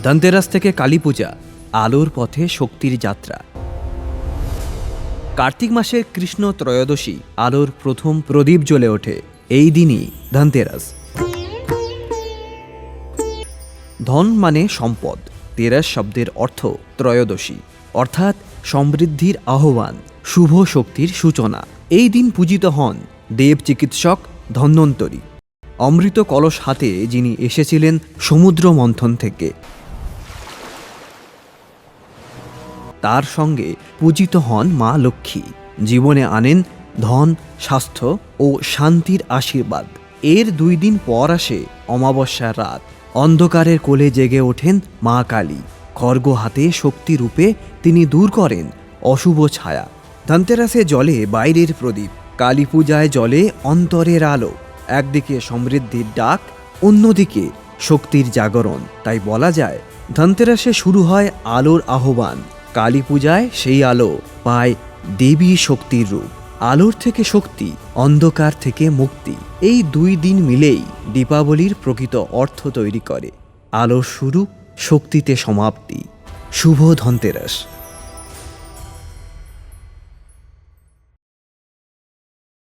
ধনতেরাস থেকে কালী পূজা আলোর পথে শক্তির যাত্রা। কার্তিক মাসের কৃষ্ণ ত্রয়োদশী, আলোর প্রথম প্রদীপ জ্বলে ওঠে। এই দিনই ধনতেরাস। ধন মানে সম্পদ, তেরাস শব্দের অর্থ ত্রয়োদশী। অর্থাৎ সমৃদ্ধির আহ্বান, শুভ শক্তির সূচনা। এই দিন পূজিত হন দেব চিকিৎসক ধন্বন্তরী। অমৃত কলস হাতে যিনি এসেছিলেন সমুদ্র মন্থন থেকে। তার সঙ্গে পূজিত হন মা লক্ষ্মী। জীবনে আনেন ধন, স্বাস্থ্য ও শান্তির আশীর্বাদ। এর দুই দিন পর আসে অমাবস্যার রাত। অন্ধকারের কোলে জেগে ওঠেন মা কালী। খর্গ হাতে শক্তি রূপে তিনি দূর করেন অশুভ ছায়া। ধনতেরাসে জলে বাইরের প্রদীপ। কালী পূজায় জলে অন্তরের আলো। একদিকে সমৃদ্ধির ডাক, অন্যদিকে শক্তির জাগরণ। তাই বলা যায়, ধনতেরাসে শুরু হয় আলোর আহ্বান। কালী পূজায় সেই আলো পায় দেবী শক্তির রূপ। আলোর থেকে শক্তি, অন্ধকার থেকে মুক্তি। এই দুই দিন মিলেই দীপাবলির প্রকৃত অর্থ তৈরি করে। আলোর শুরু শক্তিতে সমাপ্তি। শুভ ধনতেরাস।